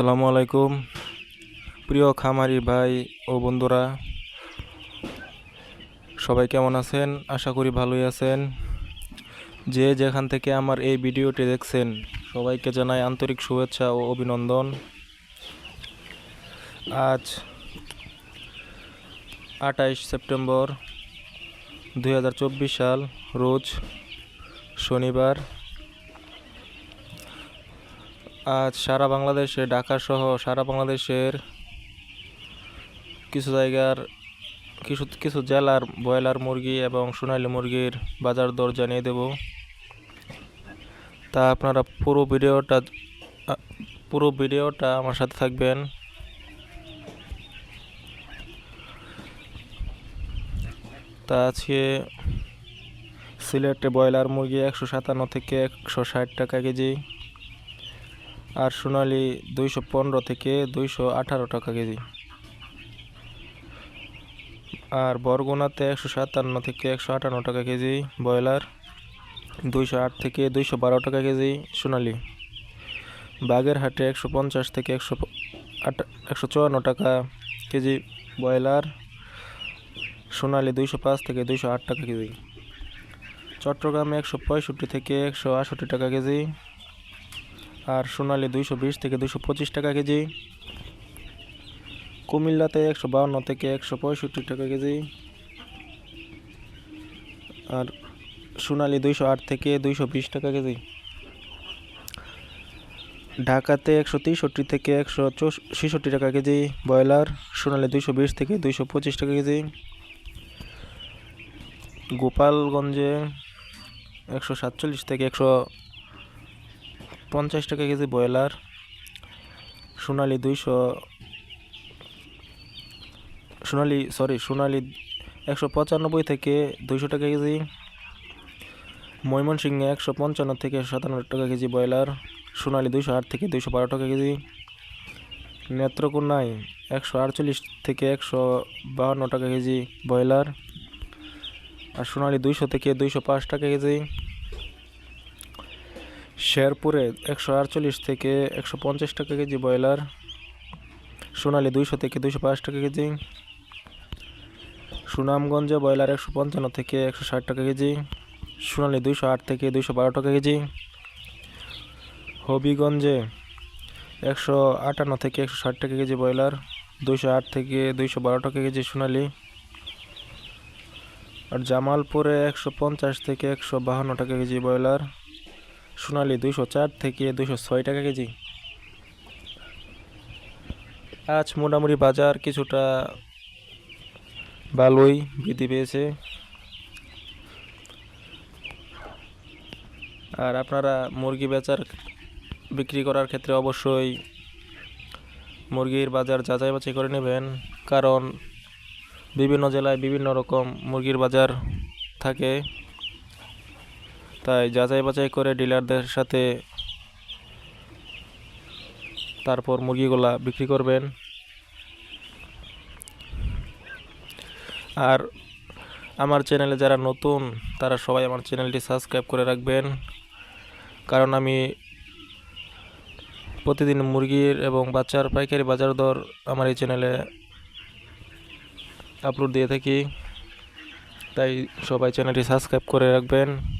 আসসালামু আলাইকুম। প্রিয় খামারি ভাই ও বন্ধুরা, সবাই কেমন আছেন? আশা করি ভালোই আছেন। যে যেখান থেকে আমার এই ভিডিওটি দেখছেন, সবাইকে জানাই আন্তরিক শুভেচ্ছা ও অভিনন্দন। আজ আঠাইশ সেপ্টেম্বর দু হাজার চব্বিশ সাল, রোজ শনিবার। আজ সারা বাংলাদেশে ঢাকা সহ সারা বাংলাদেশের কিছু জায়গার, কিছু কিছু জেলার ব্রয়লার মুরগি এবং সোনালী মুরগির বাজার দর জানিয়ে দেব। তা আপনারা পুরো ভিডিওটা পুরো ভিডিওটা আমার সাথে থাকবেন। তা আজকে সিলেটে ব্রয়লার মুরগি একশো সাতান্ন থেকে একশো ষাট টাকা কেজি। আর সোনালি দুইশো পনেরো থেকে দুইশো আঠারো টাকা কেজি। আর বরগুনাতে একশো সাতান্ন থেকে একশো আটান্ন টাকা কেজি, ব্রয়লার দুইশো আট থেকে দুইশো বারো টাকা কেজি, সোনালি বাগেরহাটে একশো পঞ্চাশ থেকে একশো একশো চুয়ান্ন টাকা কেজি, ব্রয়লার সোনালি দুইশো পাঁচ থেকে দুইশো আট টাকা কেজি। চট্টগ্রামে একশো পঁয়ষট্টি থেকে একশো আষট্টি টাকা কেজি আর সোনালি দুইশো বিশ থেকে দুশো পঁচিশ টাকা কেজি। কুমিল্লাতে একশো বাউন্ন থেকে একশো পঁয়ষট্টি টাকা কেজি। আর সোনালি দুইশো আট থেকে দুইশো বিশ টাকা কেজি। ঢাকাতে একশো তেষট্টি থেকে একশো ছেষট্টি টাকা কেজি। ব্রয়লার সোনালি দুইশো বিশ থেকে দুইশো পঁচিশ টাকা কেজি। গোপালগঞ্জে একশো সাতচল্লিশ থেকে একশো পঞ্চাশ টাকা কেজি ব্রয়লার, সোনালি দুইশো, সোনালি সরি সোনালি একশো পঁচানব্বই থেকে দুইশো টাকা কেজি, ময়মনসিংহে একশো পঞ্চান্ন থেকে সাতান্ন টাকা কেজি ব্রয়লার, সোনালি দুইশো আট থেকে দুইশো বারো টাকা কেজি, নেত্রকোনায় একশো আটচল্লিশ থেকে একশো বাহান্ন টাকা কেজি ব্রয়লার, আর সোনালি দুইশো থেকে দুইশো পাঁচ টাকা কেজি শেরপুরে একশো আটচল্লিশ থেকে একশো পঞ্চাশ টাকা কেজি ব্রয়লার, সোনালি দুইশো থেকে দুইশো পাঁচ টাকা কেজি, সুনামগঞ্জে ব্রয়লার একশো পঞ্চান্ন থেকে একশো ষাট টাকা কেজি, সোনালি দুইশো আট থেকে দুইশো বারো টাকা কেজি, হবিগঞ্জে একশো আটান্ন থেকে একশো ষাট টাকা কেজি ব্রয়লার, দুইশো আট থেকে দুইশো বারো টাকা কেজি সোনালি, আর জামালপুরে একশো পঞ্চাশ থেকে একশো বাহান্ন টাকা কেজি ব্রয়লার সোনালি দুইশো চার থেকে দুইশো ছয় টাকা কেজি। আজ মোটামুটি বাজার কিছুটা ভালোই বৃদ্ধি পেয়েছে। আর আপনারা মুরগি বেচার বিক্রি করার ক্ষেত্রে অবশ্যই মুরগির বাজার যাচাই বাছাই করে নেবেন। কারণ বিভিন্ন জেলায় বিভিন্ন রকম মুরগির বাজার থাকে। তাই যাচাই বাছাই করে ডিলারদের সাথে তারপর মুরগিগুলা বিক্রি করবেন। আর আমার চ্যানেলে যারা নতুন, তারা সবাই আমার চ্যানেলটি সাবস্ক্রাইব করে রাখবেন। কারণ আমি প্রতিদিন মুরগির এবং বাচ্চার পাইকারি বাজার দর আমার এই চ্যানেলে আপলোড দিয়ে থাকি। তাই সবাই চ্যানেলটি সাবস্ক্রাইব করে রাখবেন।